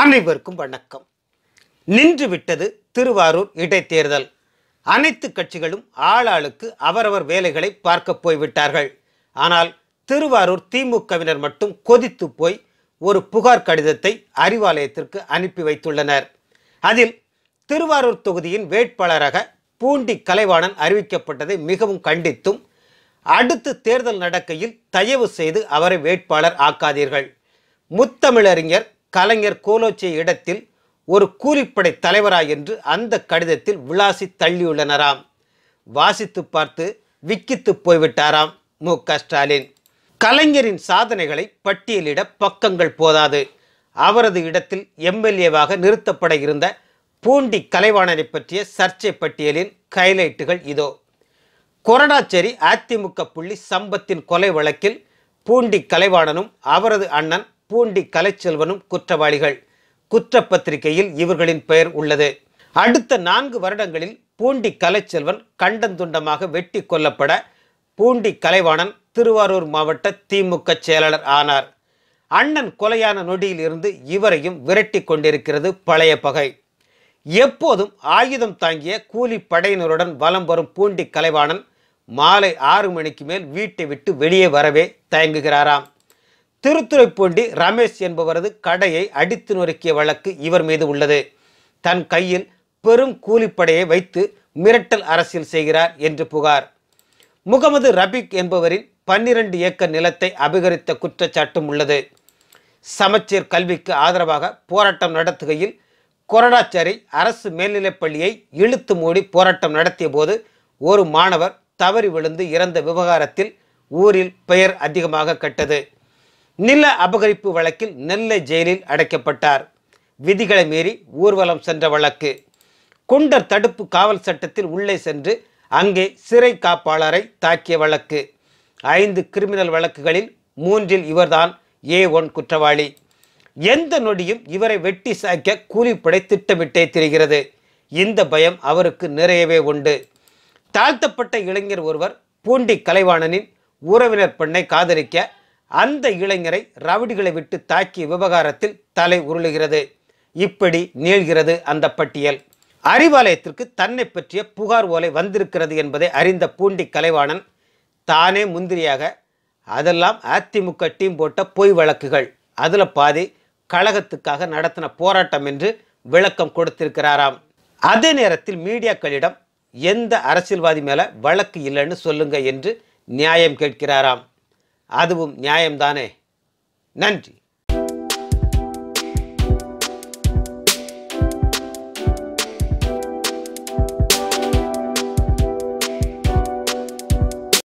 அனைவருக்கும் வணக்கம். நின்று விட்டது திருவாரூர் இடைத்தேர்தல். அனைத்து கட்சிகளும் ஆளாளுக்கு அவரவர் வேலைகளை பார்க்க போய்விட்டார்கள். ஆனால் திருவாரூர் திமுகவினர் மட்டும் கொதித்து போய் ஒரு புகார் கடிதத்தை அறிவாலயத்திற்கு அனுப்பி வைத்துள்ளனர். அதில் திருவாரூர் தொகுதியின் வேட்பாளராக பூண்டி கலைவாணன் அறிவிக்கப்பட்டதை மிகவும் கண்டித்தும் அடுத்து தேர்தல் நடக்கையில் தயவு செய்து அவரை வேட்பாளர் ஆக்காதீர்கள். முத்தமிழறிஞர் கலைஞர் கோலோச்சிய இடத்தில் ஒரு கூலிப்படை தலைவரா என்று அந்த கடிதத்தில் விளாசி தள்ளியுள்ளனராம். வாசித்து பார்த்து விக்கித்து போய்விட்டாராம் மு. க. ஸ்டாலின். கலைஞரின் சாதனைகளை பட்டியலிட பக்கங்கள் போதாது. அவரது இடத்தில் எம்எல்ஏவாக நிறுத்தப்பட இருந்த பூண்டி கலைவாணனை பற்றிய சர்ச்சை பட்டியலின் ஹைலைட்டுகள் இதோ. கொரடாச்சேரி அதிமுக புள்ளி சம்பத்தின் கொலை வழக்கில் பூண்டி கலைவாணனும் அவரது அண்ணன் பூண்டி கலைச்செல்வனும் குற்றவாளிகள். குற்றப்பத்திரிகையில் இவர்களின் பெயர் உள்ளது. அடுத்த நான்கு வருடங்களில் பூண்டி கலைச்செல்வன் கண்டந்துண்டமாக வெட்டி கொல்லப்பட பூண்டி கலைவாணன் திருவாரூர் மாவட்ட திமுக செயலாளர் ஆனார். அண்ணன் கொலையான நொடியில் இருந்து இவரையும் விரட்டி கொண்டிருக்கிறது பழைய பகை. எப்போதும் ஆயுதம் தாங்கிய கூலி படையினருடன் வலம் வரும் பூண்டி கலைவாணன் மாலை ஆறு மணிக்கு மேல் வீட்டை விட்டு வெளியே வரவே தயங்குகிறாராம். திருத்துறைப்பூண்டி ரமேஷ் என்பவரது கடையை அடித்து நொறுக்கிய வழக்கு இவர் மீது உள்ளது. தன் கையில் பெரும் கூலிப்படையை வைத்து மிரட்டல் அரசியல் செய்கிறார் என்று புகார். முகமது ரபிக் என்பவரின் பன்னிரண்டு ஏக்கர் நிலத்தை அபகரித்த குற்றச்சாட்டும் உள்ளது. சமச்சீர் கல்விக்கு ஆதரவாக போராட்டம் நடத்துகையில் கொரடாச்சாரி அரசு மேல்நிலைப்பள்ளியை இழுத்து மூடி போராட்டம் நடத்திய போது ஒரு மாணவர் தவறி விழுந்து இறந்த விவகாரத்தில் ஊரில் பெயர் அதிகமாக கட்டது. நில அபகரிப்பு வழக்கில் நெல்லை ஜெயிலில் அடைக்கப்பட்டார். விதிகளை மீறி ஊர்வலம் சென்ற வழக்கு. குண்டர் தடுப்பு காவல் சட்டத்தில் உள்ளே சென்று அங்கே சிறை காப்பாளரை தாக்கிய வழக்கு. ஐந்து கிரிமினல் வழக்குகளில் மூன்றில் இவர்தான் ஏ ஒன் குற்றவாளி. எந்த நொடியும் இவரை வெட்டி சாய்க்க கூலிப்படை திட்டமிட்டே திரிகிறது. இந்த பயம் அவருக்கு நிறையவே உண்டு. தாழ்த்தப்பட்ட இளைஞர் ஒருவர் பூண்டி கலைவாணனின் உறவினர் பெண்ணை காதலிக்க அந்த இளைஞரை ரவுடிகளை விட்டு தாக்கிய விவகாரத்தில் தலை உருளுகிறது. இப்படி நீள்கிறது அந்த பட்டியல். அறிவாலயத்திற்கு தன்னை பற்றிய புகார் ஓலை வந்திருக்கிறது என்பதை அறிந்த பூண்டி கலைவாணன் தானே முந்திரியாக அதெல்லாம் அதிமுக டீம் போட்ட பொய் வழக்குகள். அதில் பாதி கழகத்துக்காக நடத்தின போராட்டம் என்று விளக்கம் கொடுத்திருக்கிறாராம். அதே நேரத்தில் மீடியாக்களிடம் எந்த அரசியல்வாதி மேலே வழக்கு இல்லைன்னு சொல்லுங்க என்று நியாயம் கேட்கிறாராம். அதுவும் நியாயம்தானே? நன்றி.